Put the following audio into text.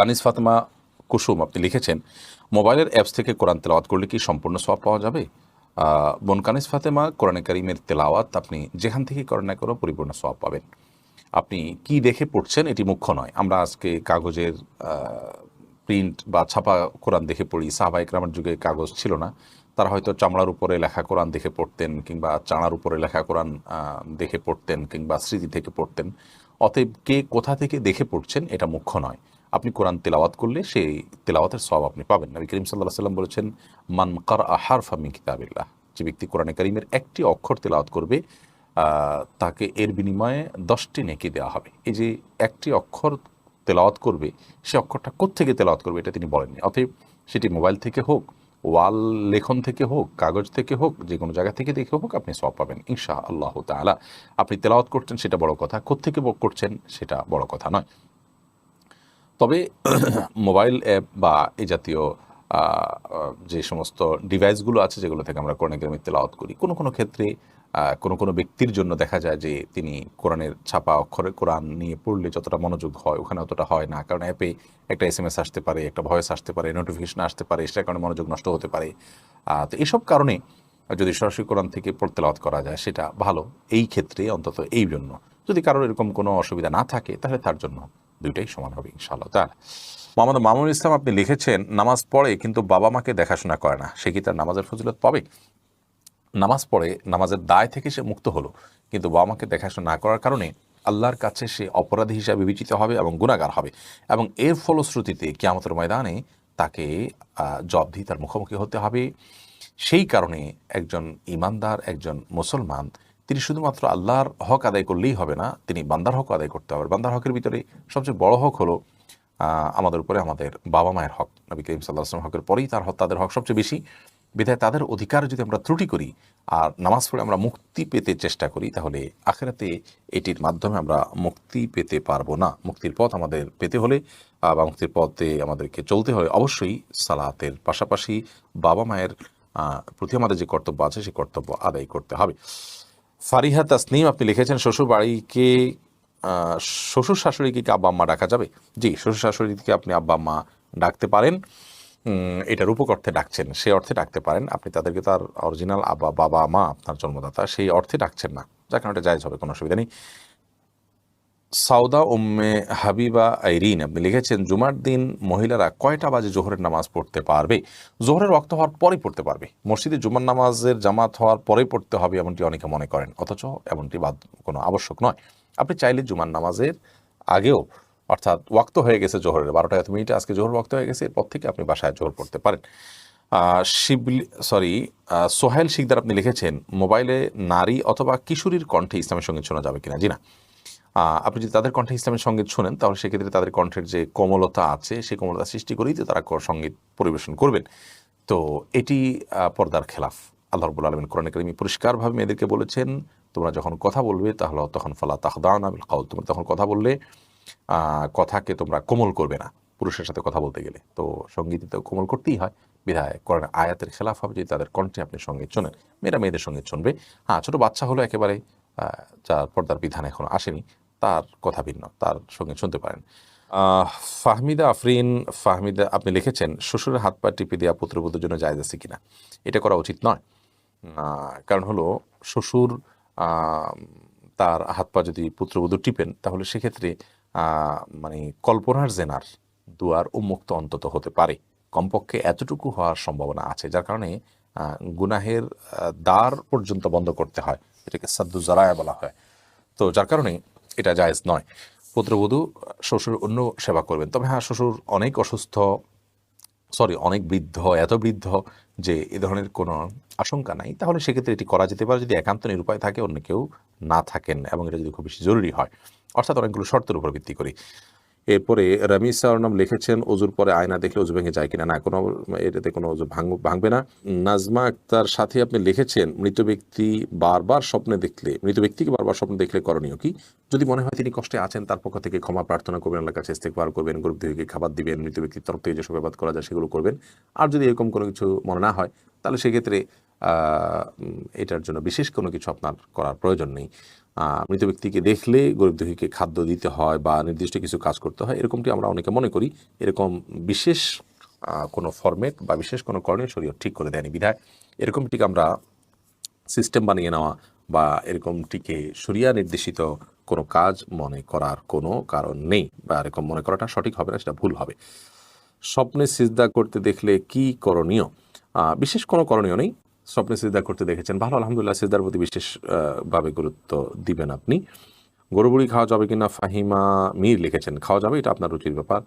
কানিস ফাতেমা কুসুম, আপনি লিখেছেন, মোবাইলের অ্যাপস থেকে কোরআন তেলাওয়াত করলে কি সম্পূর্ণ সব পাওয়া যাবে? বোন কানিস ফাতেমা, কোরআনে কারিমের তেলাওয়াত আপনি যেখান থেকে করেন না করো পরিপূর্ণ সব পাবেন। আপনি কি দেখে পড়ছেন এটি মুখ্য নয়। আমরা আজকে কাগজের প্রিন্ট বা ছাপা কোরআন দেখে পড়ি। সাহবা ইকরামের যুগে কাগজ ছিল না। তারা হয়তো চামড়ার উপরে লেখা কোরআন দেখে পড়তেন কিংবা চাঁড়ার উপরে লেখা কোরআন দেখে পড়তেন কিংবা স্মৃতি থেকে পড়তেন। অতএব কে কোথা থেকে দেখে পড়ছেন এটা মুখ্য নয়। আপনি কোরআন তেলাওয়াত করলে সেই তেলাওয়াতের সব আপনি পাবেন। নবী করিম সাল্লাহ সাল্লাম বলেছেন, মান কার আহার ফামি কিতাবিল্লাহ। যে ব্যক্তি কোরআনে করিমের একটি অক্ষর তেলাওয়াত করবে তাকে এর বিনিময়ে দশটি নেকি দেওয়া হবে। এই যে একটি অক্ষর তেলাওয়াত করবে, সে অক্ষরটা কোত্থেকে তেলাওয়াত করবে এটা তিনি বলেননি। অতএব সেটি মোবাইল থেকে হোক, ওয়াল লেখন থেকে হোক, কাগজ থেকে হোক, যে কোনো জায়গা থেকে দেখে হোক আপনি সব পাবেন ইনশা আল্লাহ তাআলা। আপনি তেলাওয়াত করছেন সেটা বড় কথা, কোত্থেকে করছেন সেটা বড় কথা নয়। তবে মোবাইল অ্যাপ বা এই জাতীয় যে সমস্ত ডিভাইসগুলো আছে যেগুলো থেকে আমরা কোরআন গ্রামে তেলাওয়াত করি, কোনো কোনো ক্ষেত্রে কোনো কোনো ব্যক্তির জন্য দেখা যায় যে তিনি কোরআনের ছাপা অক্ষরে কোরআন নিয়ে পড়লে যতটা মনোযোগ হয় ওখানে অতটা হয় না। কারণ অ্যাপে একটা এস এম এস আসতে পারে, একটা ভয়েস আসতে পারে নোটিফিকেশন আসতে পারে, সেটার কারণে মনোযোগ নষ্ট হতে পারে। তো এসব কারণে যদি সরাসরি কোরআন থেকে পড়তে লাওয়াত করা যায়, সেটা ভালো। এই ক্ষেত্রে অন্তত এই জন্য। যদি কারোর এরকম কোনো অসুবিধা না থাকে, তাহলে তার জন্য দুইটাই সমান হবে, ইনশাআল্লাহ। তার মোহাম্মদ মামুন ইসলাম আপনি লিখেছেন, নামাজ পড়ে কিন্তু বাবা মাকে দেখাশোনা করে না। সে কি তার নামাজের ফজিলত পাবে? নামাজ পড়ে নামাজের দায় থেকে সে মুক্ত হলো। কিন্তু বাবা মাকে দেখাশোনা না করার কারণে আল্লাহর কাছে সে অপরাধী হিসাবে বিবেচিত হবে এবং গুণাগার হবে। এবং এর ফলশ্রুতিতে কিয়ামতের ময়দানে তাকে জবাবদিহি তার মুখোমুখি হতে হবে। সেই কারণে একজন ইমানদার, একজন মুসলমান তিনি শুধুমাত্র আল্লাহর হক আদায় করলেই হবে না, তিনি বান্দার হক আদায় করতে হবে। বান্দার হকের ভিতরে সবচেয়ে বড় হক হলো আমাদের উপরে আমাদের বাবা মায়ের হক। নবী করিম সাল্লাহ আসলাম হকের পরেই তার হক, তাদের হক সবচেয়ে বেশি। বিধায় তাদের অধিকার যদি আমরা ত্রুটি করি আর নামাজ পড়ে আমরা মুক্তি পেতে চেষ্টা করি, তাহলে আখেরাতে এটির মাধ্যমে আমরা মুক্তি পেতে পারব না। মুক্তির পথ আমাদের পেতে হলে বা মুক্তির পথে আমাদেরকে চলতে হলে অবশ্যই সালাতের পাশাপাশি বাবা মায়ের প্রতি আমাদের যে কর্তব্য আছে সেই কর্তব্য আদায় করতে হবে। ফারিহা তাসনিম, আপনি লিখেছেন শ্বশুর বাড়িকে শ্বশুর শাশুড়িকে কি আব্বা মা ডাকা যাবে? জি শ্বশুর শাশুড়িকে আপনি আব্বা মা ডাকতে পারেন। এটার এটা রূপক অর্থে ডাকছেন, সেই অর্থে ডাকতে পারেন। আপনি তাদেরকে তার অরিজিনাল আব্বা, বাবা, মা, আপনার জন্মদাতা, সেই অর্থে ডাকছেন না। যার কারণে এটা জায়জ হবে, কোনো অসুবিধা নেই। সাউদা উম্মে হাবিবা আইরিন আপনি লিখেছেন, জুমার দিন মহিলারা কয়টা বাজে জোহরের নামাজ পড়তে পারবে? জোহরের রক্ত হওয়ার পরেই পড়তে পারবে। মসজিদে জুমার নামাজের জামাত হওয়ার পরেই পড়তে হবে এমনটি অনেকে মনে করেন, অথচ এমনটি বাদ কোনো আবশ্যক নয়। আপনি চাইলে জুমার নামাজের আগেও, অর্থাৎ ওয়াক্ত হয়ে গেছে জোহরের বারোটা এত মিনিটে, আজকে জোহর ওয়াক্ত হয়ে গেছে, এরপর থেকে আপনি বাসায় জোহর পড়তে পারেন। শিবলি সরি সোহেল শিকদার আপনি লিখেছেন, মোবাইলে নারী অথবা কিশোরীর কণ্ঠে ইসলামের সঙ্গে শোনা যাবে কিনা? জি না। আপনি যদি তাদের কণ্ঠে ইসলামের সংগীত শোনেন, তাহলে সেক্ষেত্রে তাদের কণ্ঠের যে কোমলতা আছে, সেই কোমলতা সৃষ্টি করেই তো তারা সংগীত পরিবেশন করবেন। তো এটি পর্দার খেলাফ। আল্লাহ রবুল আলমিন কোরআন করিমি পরিষ্কারভাবে মেয়েদেরকে বলেছেন, তোমরা যখন কথা বলবে, তাহলে তখন ফালা তাহদান আবিল কাউল। তোমরা তখন কথা বললে কথাকে তোমরা কোমল করবে না পুরুষের সাথে কথা বলতে গেলে। তো সংগীত তো কোমল করতেই হয়। বিধায় কোরআন আয়াতের খেলাফ হবে যদি তাদের কণ্ঠে আপনি সংগীত শোনেন। মেয়েরা মেয়েদের সংগীত শুনবে। হ্যাঁ ছোটো বাচ্চা হলো একেবারে যার পর্দার বিধান এখনও আসেনি। তার কথা ভিন্ন, তার সঙ্গে শুনতে পারেন। ফাহমিদা আফরিন, ফাহমিদা, আপনি লিখেছেন, শ্বশুরের হাত পা টিপে দেওয়া পুত্রবধূর জন্য জায়জ আছে কিনা? এটা করা উচিত নয়। কারণ হলো শ্বশুর তার হাত পা যদি পুত্রবধূ টিপেন, তাহলে সেক্ষেত্রে মানে কল্পনার জেনার দুয়ার উন্মুক্ত অন্তত হতে পারে। কমপক্ষে এতটুকু হওয়ার সম্ভাবনা আছে, যার কারণে গুনাহের দ্বার পর্যন্ত বন্ধ করতে হয়, এটাকে সাদ্দু জারায়া বলা হয়। তো যার কারণে এটা জায়েজ নয়। পুত্রবধূ শ্বশুর অন্য সেবা করবেন। তবে হ্যাঁ শ্বশুর অনেক অসুস্থ, সরি, অনেক বৃদ্ধ, এত বৃদ্ধ যে এ ধরনের কোনো আশঙ্কা নাই। তাহলে সেক্ষেত্রে এটি করা যেতে পারে যদি একান্ত নিরুপায় থাকে, অন্য কেউ না থাকেন এবং এটা যদি খুব বেশি জরুরি হয়। অর্থাৎ অনেকগুলো শর্তের উপর ভিত্তি করে এরপরে রামি সারনাম লিখেছেন, অজুর পরে আয়না দেখলে অজু ভেঙে যায় কিনা না, কোনো এটাতে কোনো অজু ভাঙ ভাঙবে না। নাজমা আক্তার সাথে আপনি লিখেছেন, মৃত ব্যক্তি বারবার স্বপ্নে দেখলে, মৃত ব্যক্তিকে বারবার স্বপ্নে দেখলে করণীয় কি? যদি মনে হয় তিনি কষ্টে আছেন, তার পক্ষ থেকে ক্ষমা প্রার্থনা করবেন, আল্লাহর কাছে ইস্তেকবার করবেন গরিব দুঃখীকে খাবার দিবেন, মৃত ব্যক্তির তরফ থেকে যেসব ব্যাপার করা যায় সেগুলো করবেন। আর যদি এরকম কোনো কিছু মনে না হয়, তাহলে সেক্ষেত্রে এটার জন্য বিশেষ কোনো কিছু আপনার করার প্রয়োজন নেই। মৃত ব্যক্তিকে দেখলে গরিব দুঃখীকে খাদ্য দিতে হয় বা নির্দিষ্ট কিছু কাজ করতে হয়, এরকমটি আমরা অনেকে মনে করি। এরকম বিশেষ কোনো ফরম্যাট বা বিশেষ কোনো করণীয় শরীর ঠিক করে দেয়নি বিধায়। এরকমটিকে আমরা সিস্টেম বানিয়ে নেওয়া বা এরকমটিকে সরিয়া নির্দেশিত কোনো কাজ মনে করার কোনো কারণ নেই বা এরকম মনে করাটা সঠিক হবে না, সেটা ভুল হবে। স্বপ্নে সিজদা করতে দেখলে কি করণীয়? বিশেষ কোনো করণীয় নেই। স্বপ্নে সিজদা করতে দেখেছেন। ভালো, আলহামদুলিল্লাহ, সিজদার প্রতি বিশেষভাবে গুরুত্ব দিবেন আপনি। গরুবুড়ি খাওয়া যাবে কিনা ফাহিমা মীর লিখেছেন। খাওয়া যাবে, এটা আপনার রুচির ব্যাপার।